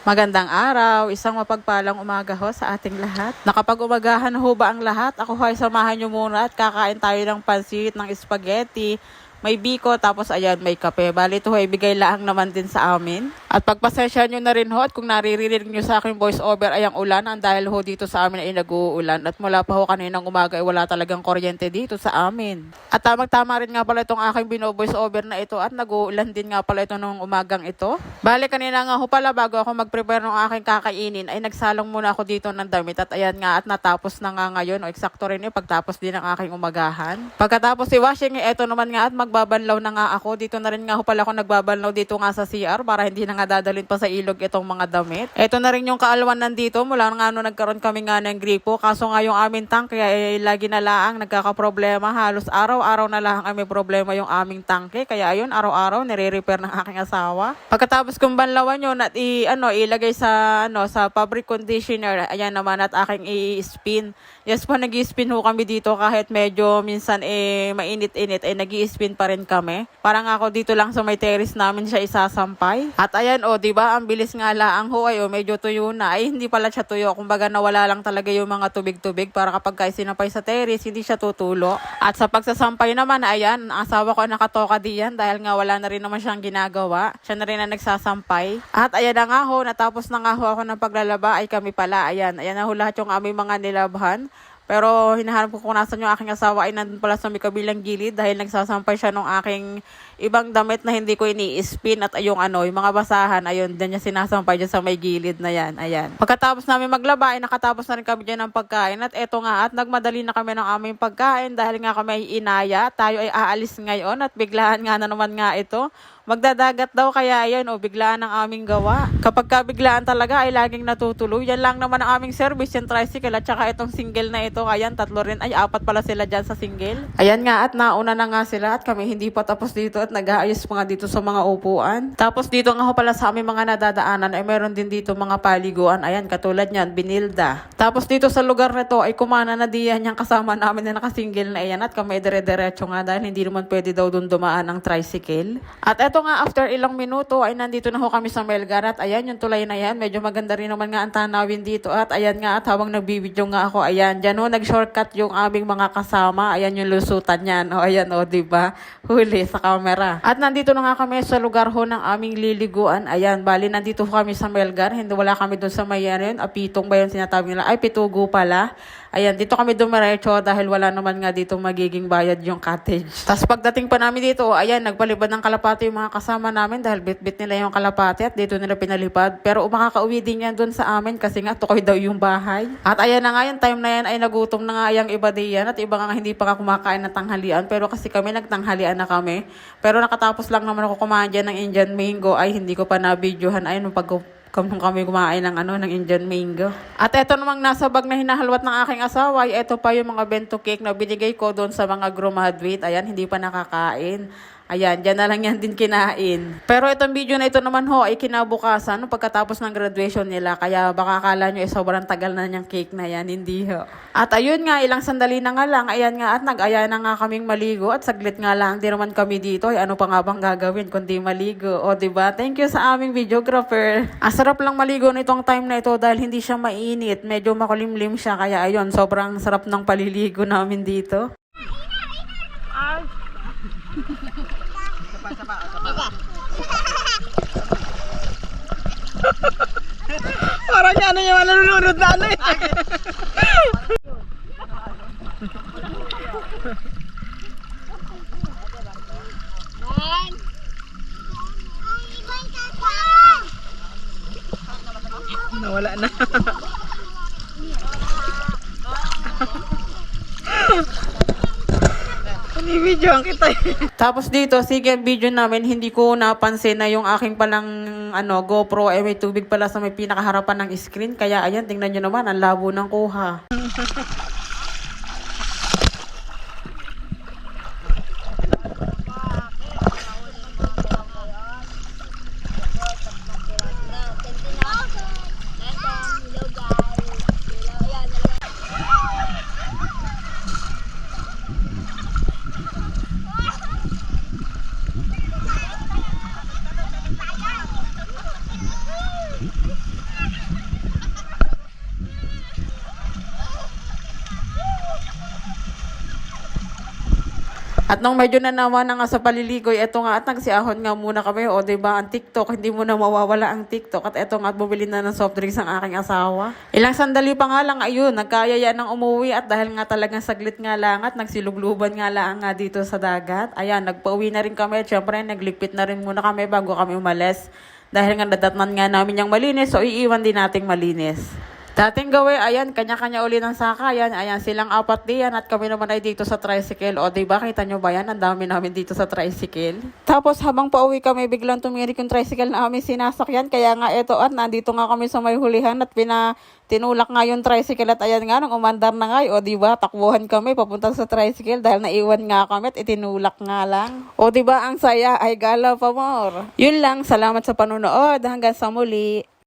Magandang araw, isang mapagpalang umaga ho sa ating lahat. Nakapag-umagahan ho ba ang lahat? Ako ho ay samahan nyo muna at kakain tayo ng pansit, ng spaghetti, may biko, tapos ayan, may kape. Bali ito ho, ibigay laang naman din sa amin. At pagpasensya nyo na rin ho, at kung naririnig nyo sa aking voice over ay ang ulan, ang dahil ho dito sa amin ay nag-uulan. At mula pa ho kaninang umaga ay wala talagang kuryente dito sa amin. At tamang-tama rin nga pala itong aking bino-voice over na ito at nag-uulan din nga pala ito nung umagang ito. Bali kanina nga ho pala bago ako mag-prepare ng aking kakainin ay nagsalong muna ako dito ng damit at ayan nga at natapos na nga ngayon o eksakto rin yung pagtapos din ng aking umagahan. Pagkatapos si washing, eh, eto naman nga at magbabanlaw na nga ako. Dito na rin nga ho pala ako nagbabanlaw dito nga sa CR para hindi na nga dadalhin pa sa ilog itong mga damit. Eto na rin yung kaalwan nandito mula nga no nagkaroon kami nga ng gripo. Kaso nga yung aming tank kaya eh, lagi na laang nagkakaproblema. Halos araw-araw na lang ay may problema yung aming tangke. Kaya ayun, araw-araw nire-repair ng aking asawa. Pagkatapos kong banlawan yun at i, ano, ilagay sa, ano, sa fabric conditioner, ayan naman at aking i-spin. Yes po, nag spin ho kami dito kahit medyo minsan eh mainit-init eh nag spin pa rin kami. Parang ako dito lang sa may terrace namin siya isasampay. At ayan o, di ba ang bilis nga laang ho ay oh, medyo tuyo na. Ay hindi pala siya tuyo, kumbaga nawala lang talaga yung mga tubig-tubig para kapag ka sinampay sa terrace hindi siya tutulo. At sa pagsasampay naman, ayan, asawa ko nakatoka diyan dahil nga wala na rin naman siyang ginagawa. Siya na rin ang nagsasampay. At ayan na nga ho, natapos na nga ho ako ng paglalaba ay kami pala. Ayan, ayan na ho lahat yung aming mga nilabhan. Pero hinahanap ko kung nasan yung aking asawa. Ay nandun pala sa may kabilang gilid dahil nagsasampay siya ng aking ibang damit na hindi ko ini-spin at yung ano, yung mga basahan, ayun, dyan niya sinasampay dyan sa may gilid na yan, ayan. Pagkatapos namin maglaba, ay nakatapos na rin kami dyan ng pagkain. At eto nga at nagmadali na kami ng aming pagkain dahil nga kami ay inaya, tayo ay aalis ngayon at biglaan nga na naman nga ito. Magdadagat daw kaya yan o biglaan ang aming gawa. Kapag ka biglaan talaga ay laging natutuloy. Yan lang naman ang aming service, yung tricycle at saka itong single na ito. Ayan, tatlo rin. Ay, apat pala sila dyan sa single. Ayan nga at nauna na nga sila at kami hindi pa tapos dito at nag-aayos nga dito sa mga upuan. Tapos dito nga ho pala sa aming mga nadadaanan ay meron din dito mga paliguan. Ayan, katulad niyan, binilda. Tapos dito sa lugar na to ay kumana na diyan yung kasama namin na nakasingle na iyan at kami dire-diretso nga dahil hindi naman pwede daw dun dumaan ang tricycle. At eto nga, after ilang minuto ay nandito na ho kami sa Melgar at ayan yung tulay na yan. Medyo maganda rin naman nga ang tanawin dito at ayan nga at habang nagbibidyo nga ako, ayan, dyan ho nag-shortcut yung aming mga kasama. Ayan yung lusutan yan. O ayan o, di ba? Huli sa camera. At nandito na nga kami sa lugar ho ng aming liliguan. Ayan, bali nandito ho kami sa Melgar. Hindi wala kami doon sa may yun. Apitong ba yun sinatabi nila? Ay, pitugo pala. Ayan, dito kami dumiretso dahil wala naman nga dito magiging bayad yung cottage. Tapos pagdating pa namin dito, ayan, nagpalipad ng kalapati yung mga kasama namin dahil bit-bit nila yung kalapati at dito nila pinalipad. Pero makakauwi din yan doon sa amin kasi nga tukoy daw yung bahay. At ayan na nga yung time na yan ay nagutom na nga yung iba diyan at iba nga hindi pa nga kumakain ng tanghalian. Pero kasi kami nagtanghalian na kami. Pero nakatapos lang naman ako kumain dyan ng Indian mango ay hindi ko pa na-videohan. Ayun, pag kung kami kumain ng ano ng Indian mango. At eto namang nasa bag na hinahalwat ng aking asawa, ay eto pa yung mga bento cake na binigay ko doon sa mga graduate. Ayan, hindi pa nakakain. Ayan, dyan na lang yan din kinain. Pero itong video na ito naman ho ay kinabukasan no, pagkatapos ng graduation nila. Kaya baka akala nyo eh, sobrang tagal na niyang cake na yan. Hindi ho. At ayun nga, ilang sandali na nga lang. Ayan nga at nag-aya na nga kaming maligo. At saglit nga lang, di naman kami dito. Ay, ano pa nga bang gagawin kundi maligo? O, ba? Thank you sa aming videographer. Ang sarap lang maligo nitong time na ito dahil hindi siya mainit. Medyo makulimlim siya. Kaya ayun, sobrang sarap ng paliligo namin dito. Parang ano yung nalulunod na ano eh. Nawala na. Binibidyoan kita eh. Tapos dito, sige, video namin, hindi ko napansin na yung aking palang ano, GoPro ay may tubig pala sa may pinakaharapan ng screen. Kaya ayan, tingnan nyo naman, ang labo ng kuha. At nung medyo na naman na nga sa paliligoy, eto nga at nagsiahon nga muna kami. O, ba ang TikTok, hindi mo na mawawala ang TikTok. At eto nga at bumili na ng soft drinks ang aking asawa. Ilang sandali pa nga lang, ayun, nagkayaya ng umuwi. At dahil nga talagang saglit nga lang at nagsilugluban nga lang nga dito sa dagat. Ayan, nagpauwi na rin kami. At syempre, nagligpit na rin muna kami bago kami umalis. Dahil nga nadatnan nga namin yung malinis, so iiwan din nating malinis. Dating gawin, ayan, kanya-kanya uli ng sakayan. Ayan, silang apat diyan at kami naman ay dito sa tricycle. O, di ba? Kita nyo ba yan? Ang dami namin dito sa tricycle. Tapos, habang pauwi kami, biglang tumirik yung tricycle na aming sinasakyan. Kaya nga, eto at nandito nga kami sa may hulihan at pina, tinulak nga yung tricycle at ayan nga, nung umandar na nga, o di ba, takbuhan kami papunta sa tricycle dahil naiwan nga kami at itinulak nga lang. O di ba, ang saya ay gala pa more. Yun lang, salamat sa panunood. Hanggang sa muli.